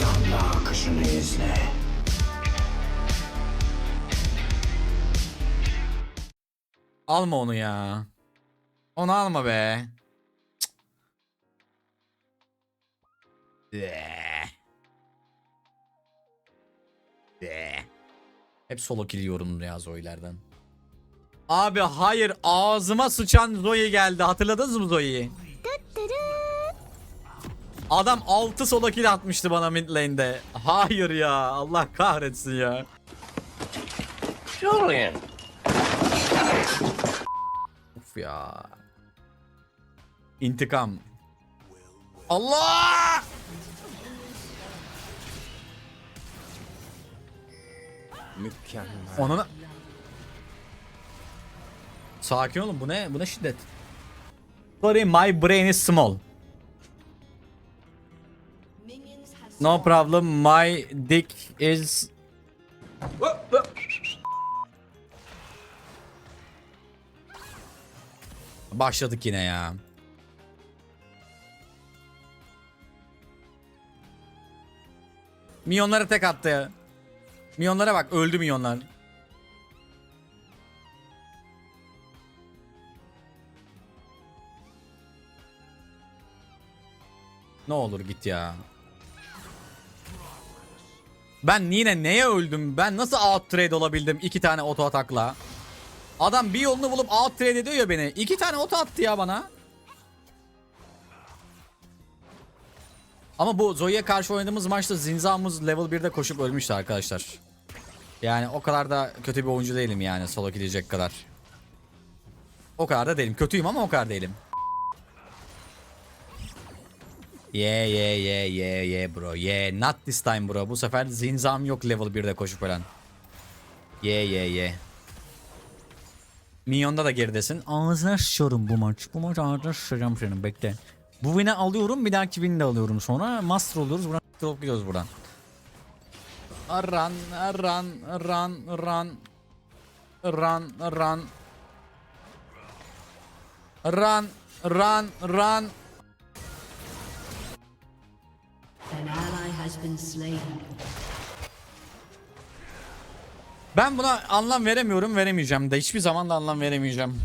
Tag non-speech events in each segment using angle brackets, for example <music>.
Damla akışını izle. Alma onu ya. Onu alma be. Eee. Eee. Hep solo kill yiyorum ya Zoe'lerden. Abi hayır ağzıma sıçan Zoe geldi. Hatırladınız mı Zoe'yi? Adam 6 solo kill atmıştı bana mid lane'de. Hayır ya. Allah kahretsin ya. Julian. Of ya. İntikam. Allah! Mükemmel. Onun Sakin olun bu ne? Bu ne şiddet? Sorry my brain is small. No problem my dick is Başladık yine ya. Milyonlara tek attı. Milyonlara bak öldü milyonlar. Ne olur git ya. Ben yine neye öldüm? Ben nasıl out trade olabildim iki tane oto atakla? Adam bir yolunu bulup out trade ediyor ya beni. İki tane oto attı ya bana. Ama bu Zoe'ye karşı oynadığımız maçta Zinza'mız level 1'de koşup ölmüştü arkadaşlar. Yani o kadar da kötü bir oyuncu değilim yani solo gidecek kadar. O kadar da değilim. Kötüyüm ama o kadar değilim. Yeah yeah yeah yeah yeah bro. Yeah not this time bro. Bu sefer Zinzam yok level 1'de koşup ölen. Yeah yeah yeah. Minyon'da da geridesin. Ağzına sıçıyorum bu maç. Bu maç ağzına sıçacağım senin bekle. Bu win'i alıyorum bir dahaki win'i de alıyorum sonra. Master oluyoruz buradan drop gidiyoruz buradan. Run run run run. Run run. Run run run. Has been slain. Ben buna anlam veremiyorum, veremeyeceğim de hiçbir zaman da anlam veremeyeceğim.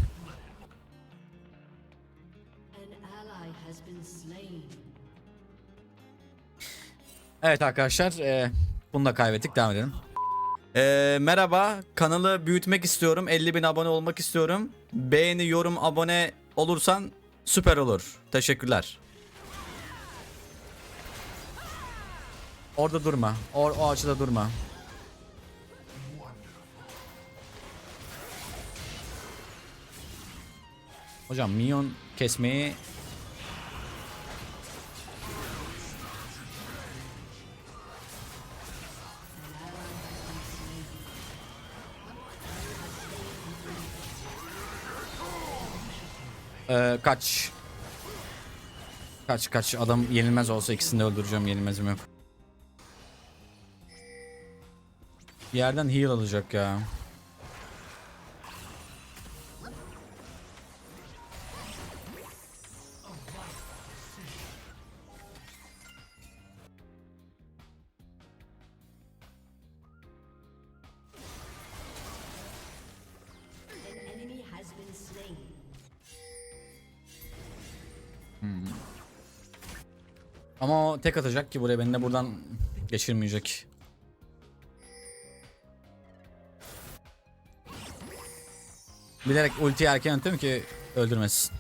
Evet arkadaşlar, e, bunu da kaybettik. Devam edelim. E, merhaba, kanalı büyütmek istiyorum. 50 bin abone olmak istiyorum. Beğeni, yorum, abone olursan süper olur. Teşekkürler. Orada durma. O, o açıda durma. Hocam minyon kesmeyi Ee, kaç. Kaç kaç adam yenilmez olsa ikisini de öldüreceğim yenilmezim yok. Bir yerden heal alacak ya. Slain. Ama tek atacak ki buraya beni de buradan geçirmeyecek. Bilerek ultiyi erken atıyorum ki öldürmesin.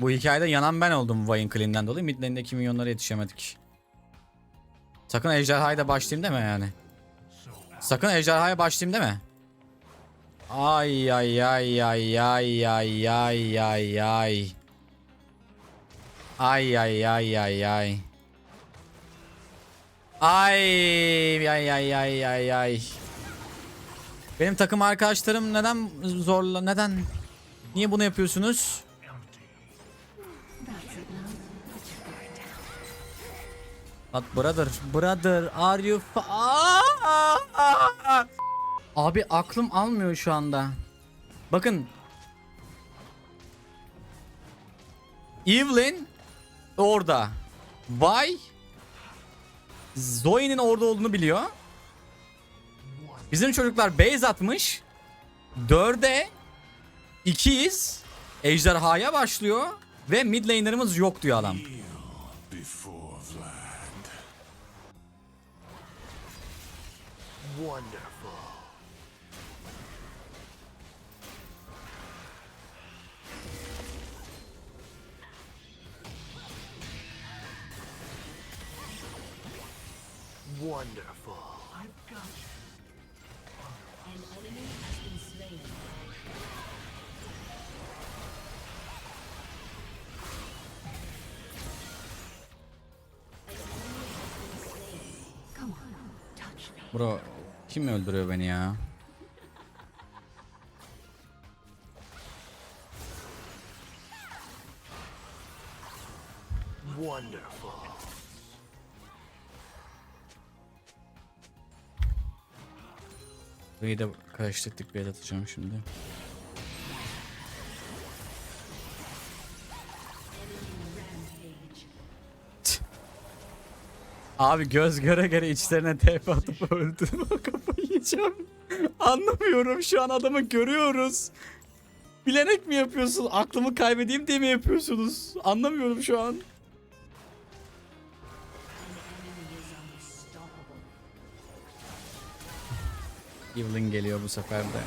Bu hikayede yanan ben oldum Vayne Clean'den dolayı. Mid lane'deki milyonlara yetişemedik. Sakın ejderhaya da başlayayım deme yani. Sakın ejderhaya başlayayım deme. Ay ay ay ay ay ay ay ay ay. Ay ay ay ay ay. Ay ay ay ay ay ay. Benim takım arkadaşlarım neden zorla neden niye bunu yapıyorsunuz? But brother, brother, are you! Abi aklım almıyor şu anda. Bakın. Evelyn orada. Vay Zoe'nin orada olduğunu biliyor. Bizim çocuklar base atmış. 4'e 2'yiz. Ejderhaya başlıyor. Ve mid laner'ımız yok diyor adam. Wonderful. Bro kim öldürüyor beni ya? Wonderful. Burayı da karıştırdık bir atacağım şimdi. Abi göz göre göre içlerine TP atıp öldüm. Kafayı yiyeceğim. Anlamıyorum şu an adamı görüyoruz. Bilerek mi yapıyorsun? Aklımı kaybedeyim diye mi yapıyorsunuz? Anlamıyorum şu an. Evelyn geliyor bu sefer de.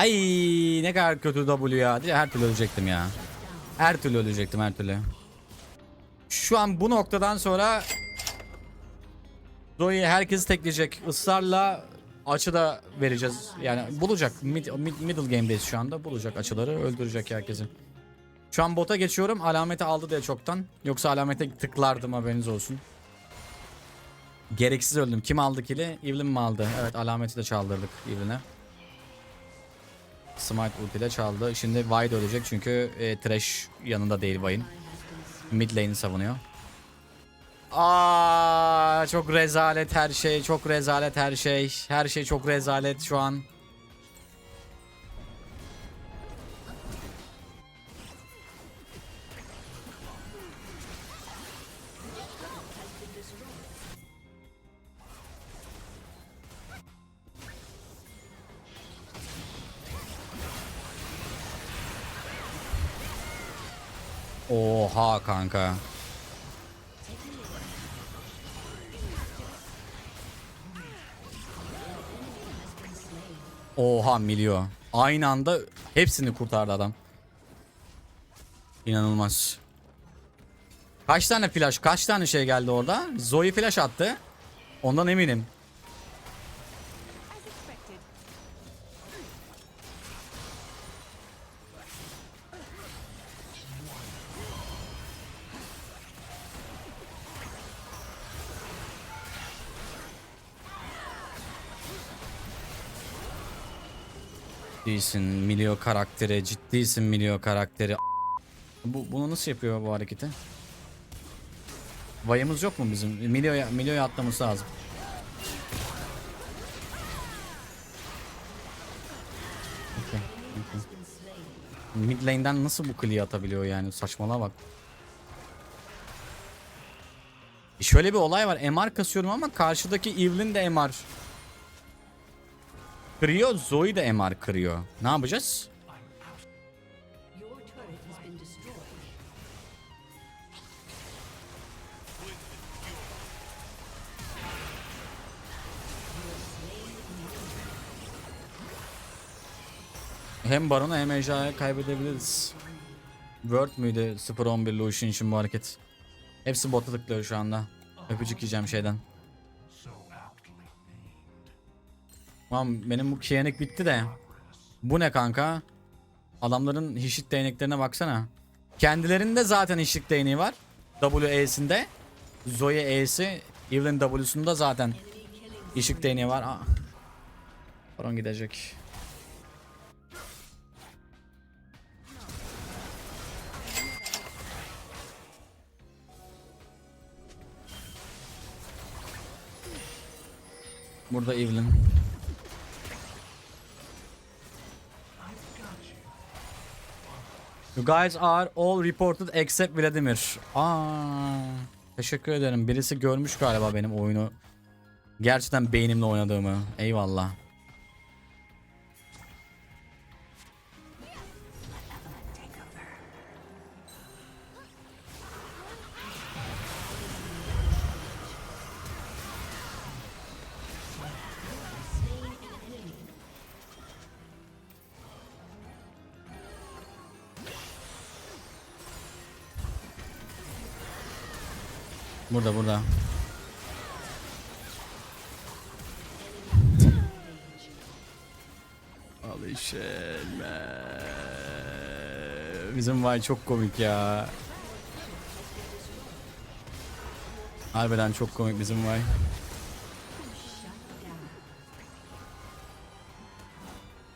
Ay ne kadar kötü W ya. Her türlü ölecektim ya. Her türlü ölecektim her türlü. Şu an bu noktadan sonra Zoe herkesi tekleyecek. Israrla açı da vereceğiz. Yani bulacak. Mid, mid- middle game'deyiz şu anda. Bulacak açıları. Öldürecek herkesi. Şu an bota geçiyorum. Alameti aldı diye çoktan. Yoksa alamete tıklardım haberiniz olsun. Gereksiz öldüm. Kim aldı kili? Evelyn mi aldı? Evet alameti de çaldırdık Evelyn'e. Smite ultiyle çaldı. Şimdi Vayne ölecek çünkü e, Thresh yanında değil Vayne. Mid lane'i savunuyor. Aa çok rezalet her şey. Çok rezalet her şey. Her şey çok rezalet şu an. Oha kanka. Oha milyo. Aynı anda hepsini kurtardı adam. İnanılmaz. Kaç tane flash, kaç tane şey geldi orada? Zoe flash attı. Ondan eminim. Ciddisin Milio karakteri, ciddisin Milio karakteri. Bu, bunu nasıl yapıyor bu hareketi? Vayımız yok mu bizim? Milio'ya Milio'ya atlaması lazım. Okey, okey. Mid lane'den nasıl bu kliği atabiliyor yani saçmalığa bak. Şöyle bir olay var. MR kasıyorum ama karşıdaki Evelyn de MR. Kırıyor. Zoe de MR kırıyor. Ne yapacağız? Hem Baron'u hem Ejderha'yı kaybedebiliriz. Word müydü 0-11 Lucian için bu hareket? Hepsi bota tıklıyor şu anda. Öpücük yiyeceğim şeyden. Tamam benim bu kiyenik bitti de. Bu ne kanka? Adamların hişit değneklerine baksana. Kendilerinde zaten hişit değneği var. WE'sinde. Zoe E'si. Evelyn W'sunda zaten hişit değneği var. Aa. Baron gidecek. Burada Evelyn. You guys are all reported except Vladimir. Aa, teşekkür ederim. Birisi görmüş galiba benim oyunu. Gerçekten beynimle oynadığımı. Eyvallah. Burada burada. Alışelme. Bizim vay çok komik ya. Harbiden çok komik bizim vay.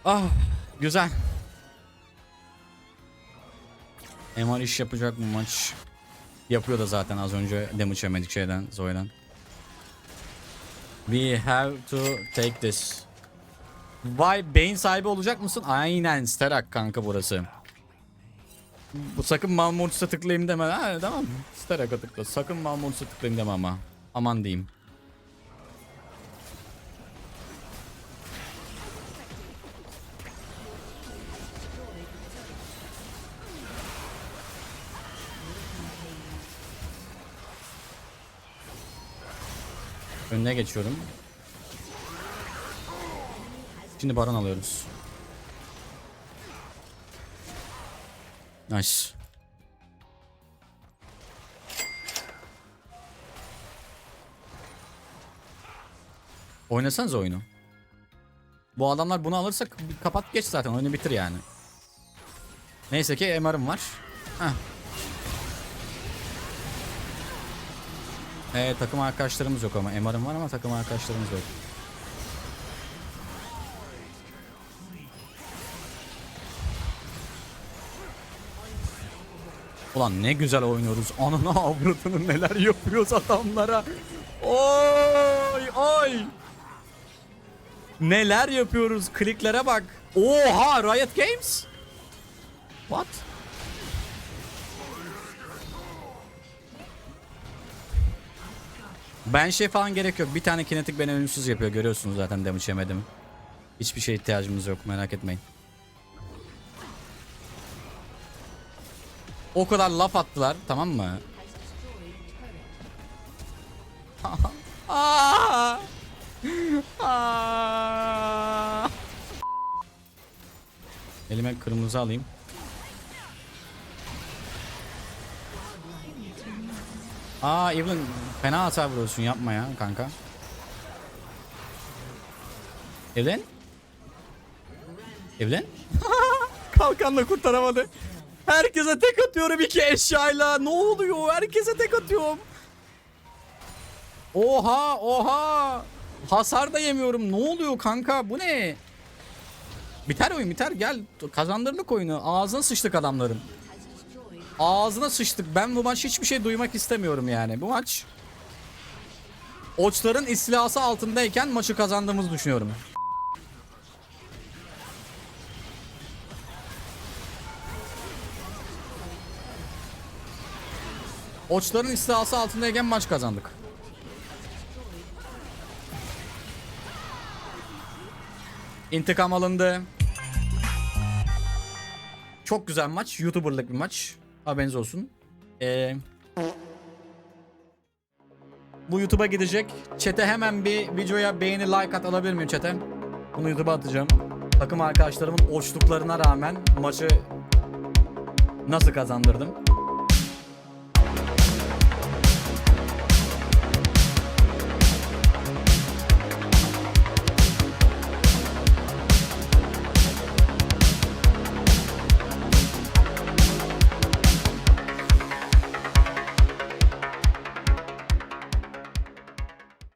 Ah güzel. MR iş yapacak bu maç. Yapıyor da zaten az önce damage yemedik şeyden Zoe'den. We have to take this. Vay beyin sahibi olacak mısın? Aynen Sterak kanka burası. Bu sakın Malmortis'e tıklayayım deme. Ha, tamam. Sterak'a tıkla. Sakın Malmortis'e tıklayayım deme ama. Aman diyeyim. Önüne geçiyorum. Şimdi baron alıyoruz. Nice. Oynasanız oyunu. Bu adamlar bunu alırsa kapat geç zaten oyunu bitir yani. Neyse ki MR'ım var. Heh. Ee, takım arkadaşlarımız yok ama MR'ım var ama takım arkadaşlarımız yok. Ulan ne güzel oynuyoruz. Ananı avradını neler yapıyoruz adamlara. Oy oy. Neler yapıyoruz. Kliklere bak. Oha Riot Games. What? Ben şey falan gerek yok. Bir tane kinetik beni ölümsüz yapıyor. Görüyorsunuz zaten damage yemedim. Hiçbir şeye ihtiyacımız yok. Merak etmeyin. O kadar laf attılar. Tamam mı? <laughs> Elime kırmızı alayım. Aa Evelyn fena hata vuruyorsun yapma ya kanka. Evelyn? Evelyn? <laughs> Kalkanla kurtaramadı. Herkese tek atıyorum iki eşyayla. Ne oluyor? Herkese tek atıyorum. Oha oha. Hasar da yemiyorum. Ne oluyor kanka? Bu ne? Biter oyun biter. Gel kazandırdık oyunu. Ağzına sıçtık adamların ağzına sıçtık. Ben bu maç hiçbir şey duymak istemiyorum yani. Bu maç Oçların istilası altındayken maçı kazandığımızı düşünüyorum. Oçların istilası altındayken maç kazandık. İntikam alındı. Çok güzel maç. Youtuberlık bir maç. Haberiniz olsun. Ee, bu YouTube'a gidecek. Çete hemen bir videoya beğeni like at alabilir miyim çete? Bunu YouTube'a atacağım. Takım arkadaşlarımın oçluklarına rağmen maçı nasıl kazandırdım?